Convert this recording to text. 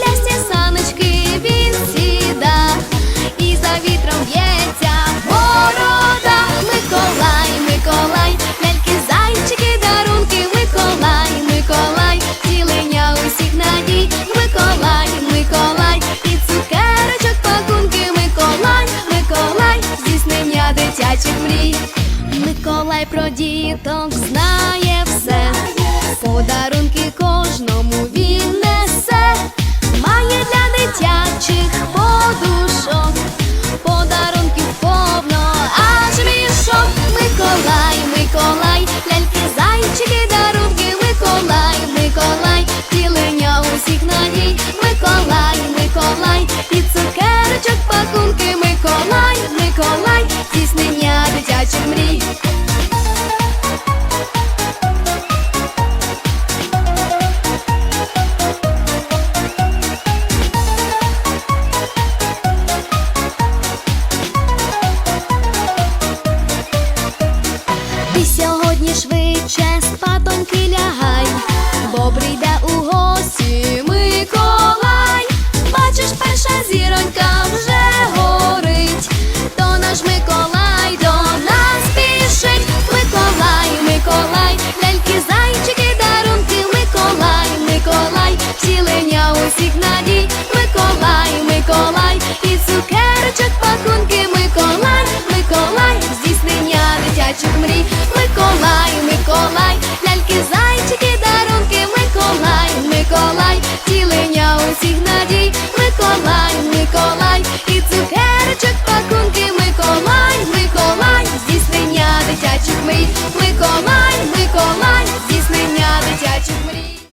петлясті саночки він і за вітром в'ється города Миколай, Миколай, ляльки, зайчики, дарунки, Миколай, Миколай, тілення усіх надій, Миколай, Миколай, і цукерочок пакунки, Миколай, Миколай, здійснення дитячих мрій, Миколай про діток знає. Миколай, усіх надій, Миколай, Миколай, і цукерочок пакунки, Миколай, Миколай, здійснення дитячих мрій, Миколай, Миколай, ляльки, зайчики, дарунки, Миколай, Миколай, втілення усіх надій, Миколай, Миколай, і цукерочок пакунки, Миколай, Миколай, здійснення дитячих мрій, Миколай.